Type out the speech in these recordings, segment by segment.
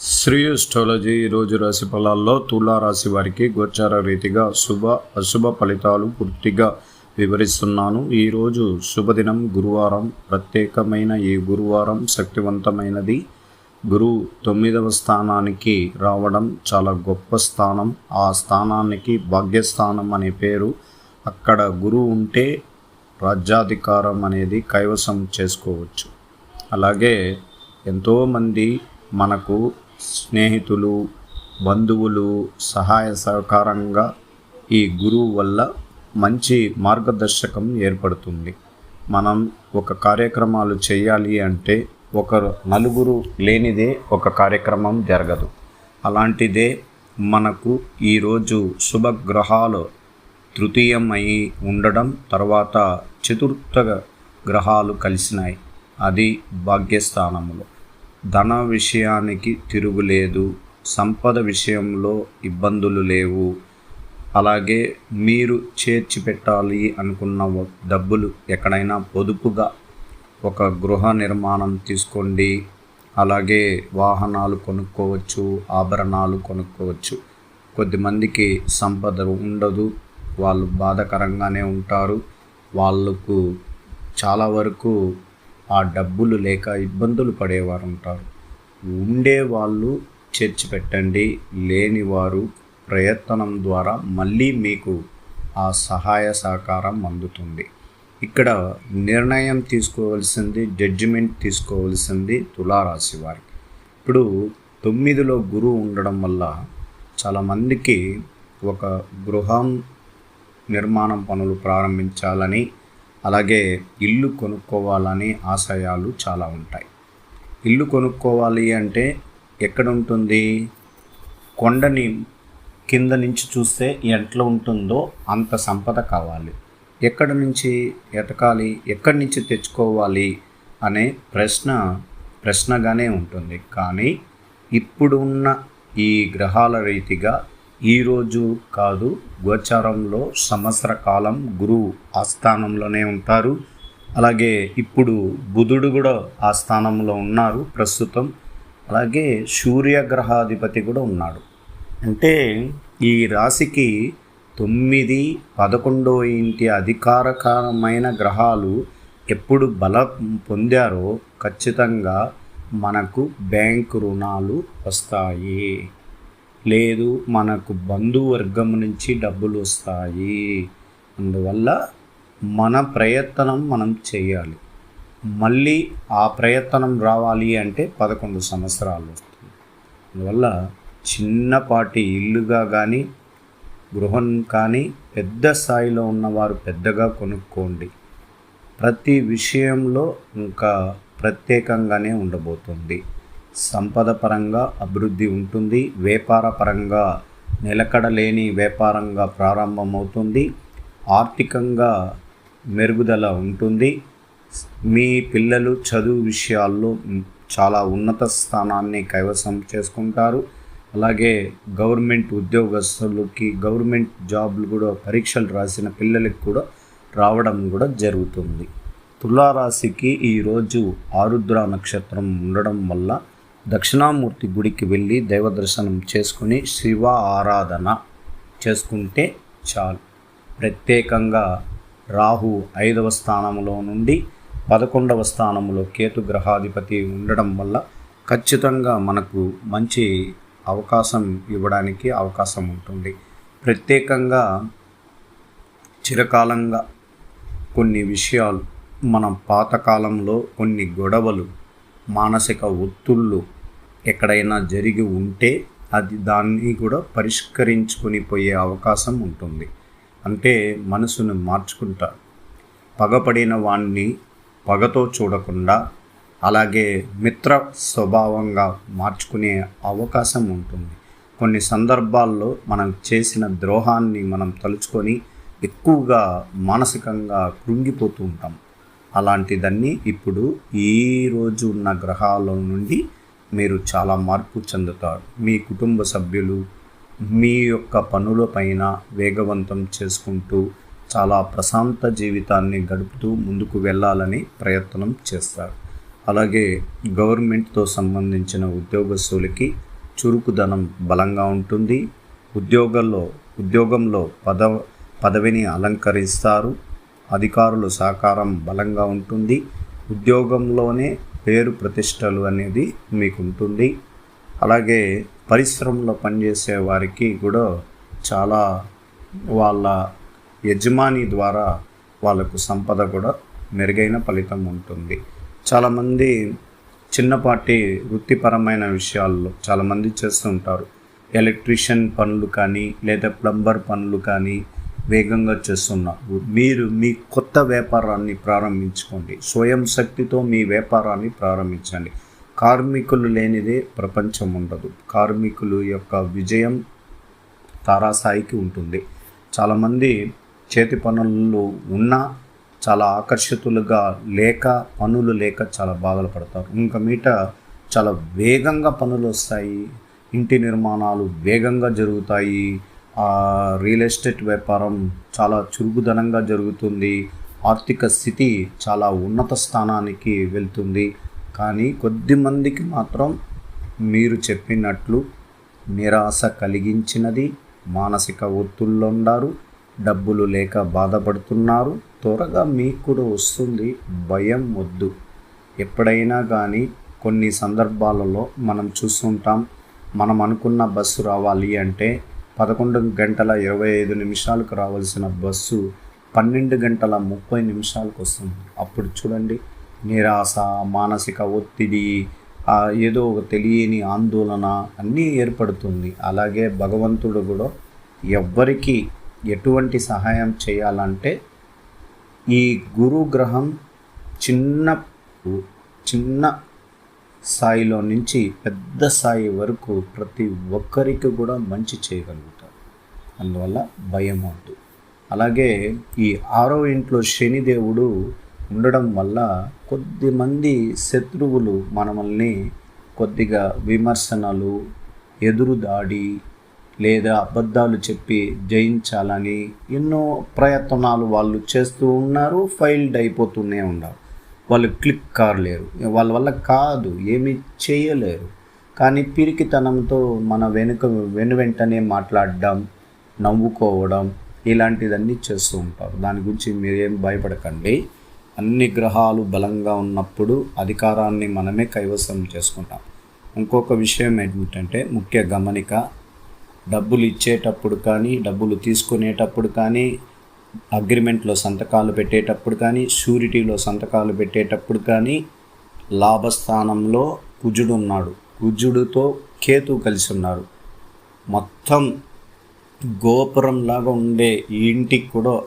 Shri astrology ఈరోజు రాశి ఫలాల్లో తులారాశి వారికి గోచార రీతిగా శుభ అశుభ ఫలితాలు పూర్తిగా వివరిస్తున్నాను. ఈరోజు శుభదినం గురువారం. ప్రత్యేకమైన ఈ గురువారం శక్తివంతమైనది. గురువు తొమ్మిదవ స్థానానికి రావడం చాలా గొప్ప స్థానం. ఆ స్థానానికి భాగ్యస్థానం అనే పేరు. అక్కడ గురువు ఉంటే రాజ్యాధికారం అనేది కైవసం చేసుకోవచ్చు. అలాగే ఎంతోమంది మనకు స్నేహితులు బంధువులు సహాయ సహకారంగా ఈ గురువు వల్ల మంచి మార్గదర్శకం ఏర్పడుతుంది. మనం ఒక కార్యక్రమాలు చేయాలి అంటే ఒక నలుగురు లేనిదే ఒక కార్యక్రమం జరగదు. అలాంటిదే మనకు ఈరోజు శుభగ్రహాలు తృతీయమై ఉండడం తర్వాత చతుర్థ గ్రహాలు కలిసినాయి. అది భాగ్యస్థానములో. ధన విషయానికి తిరుగులేదు సంపద విషయంలో ఇబ్బందులు లేవు. అలాగే మీరు చేర్చి పెట్టాలి అనుకున్న డబ్బులు ఎక్కడైనా పొదుపుగా ఒక గృహ నిర్మాణం తీసుకోండి. అలాగే వాహనాలు కొనుక్కోవచ్చు ఆభరణాలు కొనుక్కోవచ్చు. కొద్దిమందికి సంపద ఉండదు వాళ్ళు బాధకరంగానే ఉంటారు. వాళ్ళకు చాలా వరకు ఆ డబ్బులు లేక ఇబ్బందులు పడేవారు ఉంటారు ఉండే వాళ్ళు చేర్చి పెట్టండి లేనివారు ప్రయత్నం ద్వారా మళ్ళీ మీకు ఆ సహాయ సహకారం అందుతుంది. ఇక్కడ నిర్ణయం తీసుకోవాల్సింది జడ్జిమెంట్ తీసుకోవాల్సింది తులారాశి వారికి ఇప్పుడు తొమ్మిదిలో గురువు ఉండడం వల్ల చాలామందికి ఒక గృహం నిర్మాణం పనులు ప్రారంభించాలని అలాగే ఇల్లు కొనుక్కోవాలని ఆశయాలు చాలా ఉంటాయి. ఇల్లు కొనుక్కోవాలి అంటే ఎక్కడ ఉంటుంది కొండని కింద నుంచి చూస్తే ఎట్లా ఉంటుందో అంత సంపద కావాలి. ఎక్కడి నుంచి ఎతకాలి? ఎక్కడి నుంచి తెచ్చుకోవాలి? అనే ప్రశ్న ప్రశ్నగానే ఉంటుంది. కానీ ఇప్పుడున్న ఈ గ్రహాల రీతిగా ఈరోజు కాదు గోచారంలో సంవత్సర కాలం గురువు ఆస్థానంలోనే ఉంటారు. అలాగే ఇప్పుడు బుధుడు కూడా ఆ స్థానంలో ఉన్నారు ప్రస్తుతం. అలాగే సూర్యగ్రహాధిపతి కూడా ఉన్నాడు. అంటే ఈ రాశికి తొమ్మిది పదకొండో ఇంటి అధికారకరమైన గ్రహాలు ఎప్పుడు బలం పొందారో ఖచ్చితంగా మనకు బ్యాంకు రుణాలు వస్తాయి. లేదు మనకు బంధువర్గం నుంచి డబ్బులు వస్తాయి అందువల్ల మన ప్రయత్నం మనం చేయాలి. మళ్ళీ ఆ ప్రయత్నం రావాలి అంటే పదకొండు సంవత్సరాలు వస్తుంది. అందువల్ల చిన్నపాటి ఇల్లుగా కానీ గృహం కానీ పెద్ద స్థాయిలో ఉన్నవారు పెద్దగా కొనుక్కోండి. ప్రతి విషయంలో ఇంకా ప్రత్యేకంగానే ఉండబోతుంది. సంపద పరంగా అభివృద్ధి ఉంటుంది వ్యాపార పరంగా నిలకడలేని వ్యాపారంగా ప్రారంభమవుతుంది ఆర్థికంగా మెరుగుదల ఉంటుంది. మీ పిల్లలు చదువు విషయాల్లో చాలా ఉన్నత స్థానాన్ని కైవసం చేసుకుంటారు. అలాగే గవర్నమెంట్ ఉద్యోగస్తులకి గవర్నమెంట్ జాబ్లు కూడా పరీక్షలు రాసిన పిల్లలకి కూడా రావడం కూడా జరుగుతుంది. తులారాశికి ఈరోజు ఆరుద్ర నక్షత్రం ఉండడం వల్ల దక్షిణామూర్తి గుడికి వెళ్ళి దైవదర్శనం చేసుకుని శివ ఆరాధన చేసుకుంటే చాలు. ప్రత్యేకంగా రాహు ఐదవ స్థానంలో నుండి పదకొండవ స్థానంలో కేతు గ్రహాధిపతి ఉండడం వల్ల ఖచ్చితంగా మనకు మంచి అవకాశం ఇవ్వడానికి అవకాశం ఉంటుంది. ప్రత్యేకంగా చిరకాలంగా కొన్ని విషయాలు మన పాతకాలంలో కొన్ని గొడవలు మానసిక ఒత్తుళ్ళు ఎక్కడైనా జరిగి ఉంటే అది దాన్ని కూడా పరిష్కరించుకొని పోయే అవకాశం ఉంటుంది. అంటే మనసును మార్చుకుంటారు పగపడిన వాణ్ణి పగతో చూడకుండా అలాగే మిత్ర స్వభావంగా మార్చుకునే అవకాశం ఉంటుంది. కొన్ని సందర్భాల్లో మనం చేసిన ద్రోహాన్ని మనం తలుచుకొని ఎక్కువగా మానసికంగా కృంగిపోతూ ఉంటాం. అలాంటిదన్నీ ఇప్పుడు ఈ రోజు ఉన్న గ్రహాల నుండి మీరు చాలా మార్పు చెందుతారు. మీ కుటుంబ సభ్యులు మీ యొక్క పనులపైన వేగవంతం చేసుకుంటూ చాలా ప్రశాంత జీవితాన్ని గడుపుతూ ముందుకు వెళ్ళాలని ప్రయత్నం చేస్తారు. అలాగే గవర్నమెంట్తో సంబంధించిన ఉద్యోగస్తులకి చురుకుదనం బలంగా ఉంటుంది. ఉద్యోగంలో ఉద్యోగంలో పద పదవిని అలంకరిస్తారు. అధికారులు సహకారం బలంగా ఉంటుంది. ఉద్యోగంలోనే పేరు ప్రతిష్టలు అనేది మీకు ఉంటుంది అలాగే పరిశ్రమలో పనిచేసే వారికి కూడా చాలా వాళ్ళ యజమాని ద్వారా వాళ్ళకు సంపద కూడా మెరుగైన ఫలితం ఉంటుంది. చాలామంది చిన్నపాటి వృత్తిపరమైన విషయాల్లో చాలామంది చేస్తుంటారు ఎలక్ట్రీషియన్ పనులు కానీ లేదా ప్లంబర్ పనులు కానీ వేగంగా చేస్తున్నారు మీరు మీ కొత్త వ్యాపారాన్ని ప్రారంభించుకోండి. స్వయం శక్తితో మీ వ్యాపారాన్ని ప్రారంభించండి. కార్మికులు లేనిదే ప్రపంచం ఉండదు. కార్మికులు యొక్క విజయం తారాస్థాయికి ఉంటుంది. చాలామంది చేతి పనులు ఉన్నా చాలా ఆకర్షితులుగా లేక పనులు లేక చాలా బాధలు పడతారు. ఇంకా మీట చాలా వేగంగా పనులు వస్తాయి. ఇంటి నిర్మాణాలు వేగంగా జరుగుతాయి. రియల్ ఎస్టేట్ వ్యాపారం చాలా చురుకుదనంగా జరుగుతుంది. ఆర్థిక స్థితి చాలా ఉన్నత స్థానానికి వెళ్తుంది. కానీ కొద్ది మందికి మాత్రం మీరు చెప్పినట్లు నిరాశ కలిగించినది మానసిక ఒత్తుల్లో ఉండారు డబ్బులు లేక బాధపడుతున్నారు. త్వరగా మీకు కూడా వస్తుంది భయం వద్దు. ఎప్పుడైనా కానీ కొన్ని సందర్భాలలో మనం చూస్తుంటాం మనం అనుకున్న బస్సు రావాలి అంటే పదకొండు గంటల ఇరవై ఐదు నిమిషాలకు రావాల్సిన బస్సు పన్నెండు గంటల ముప్పై నిమిషాలకు వస్తుంది. అప్పుడు చూడండి నిరాశ మానసిక ఒత్తిడి ఏదో ఒక తెలియని ఆందోళన అన్నీ ఏర్పడుతుంది. అలాగే భగవంతుడు కూడా ఎవ్వరికి ఎటువంటి సహాయం చేయాలంటే ఈ గురుగ్రహం చిన్న చిన్న స్థాయిలో నుంచి పెద్ద స్థాయి వరకు ప్రతి ఒక్కరికి కూడా మంచి చేయగలుగుతారు. అందువల్ల భయం వద్దు. అలాగే ఈ ఆరో ఇంట్లో శనిదేవుడు ఉండడం వల్ల కొద్దిమంది శత్రువులు మనల్ని కొద్దిగా విమర్శనలు ఎదురుదాడి లేదా అబద్ధాలు చెప్పి జయించాలని ఎన్నో ప్రయత్నాలు వాళ్ళు చేస్తూ ఉన్నారు ఫైల్డ్ అయిపోతూనే ఉన్నారు. వాళ్ళు క్లిక్ కారలేరు వాళ్ళ వల్ల కాదు ఏమి చేయలేరు. కానీ పిరికితనంతో మన వెనుక వెను వెంటనే మాట్లాడడం నవ్వుకోవడం ఇలాంటిదన్నీ చేస్తూ ఉంటారు. దాని గురించి మీరేం భయపడకండి. అన్ని గ్రహాలు బలంగా ఉన్నప్పుడు అధికారాన్ని మనమే కైవసం చేసుకుంటాం. ఇంకొక విషయం ఏంటంటే ముఖ్య గమనిక డబ్బులు ఇచ్చేటప్పుడు కానీ డబ్బులు తీసుకునేటప్పుడు కానీ అగ్రిమెంట్లో సంతకాలు పెట్టేటప్పుడు కానీ షూరిటీలో సంతకాలు పెట్టేటప్పుడు కానీ లాభస్థానంలో కుజుడు ఉన్నాడు. కుజుడుతో కేతు కలిసి ఉన్నారు. మొత్తం గోపురంలాగా ఉండే ఈ ఇంటికి కూడా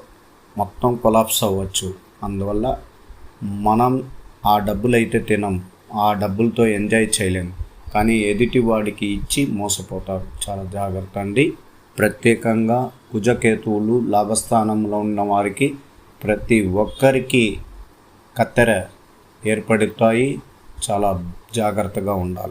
మొత్తం కొలాప్స్ అవ్వచ్చు. అందువల్ల మనం ఆ డబ్బులు అయితే తినం ఆ డబ్బులతో ఎంజాయ్ చేయలేము కానీ ఎదుటి వాడికి ఇచ్చి మోసపోతారు. చాలా జాగ్రత్త అండి. ప్రత్యేకంగా కుజకేతువులు లాభస్థానంలో ఉన్న వారికి ప్రతి ఒక్కరికి కత్తెర ఏర్పడుతాయి. చాలా జాగ్రత్తగా ఉండాలి.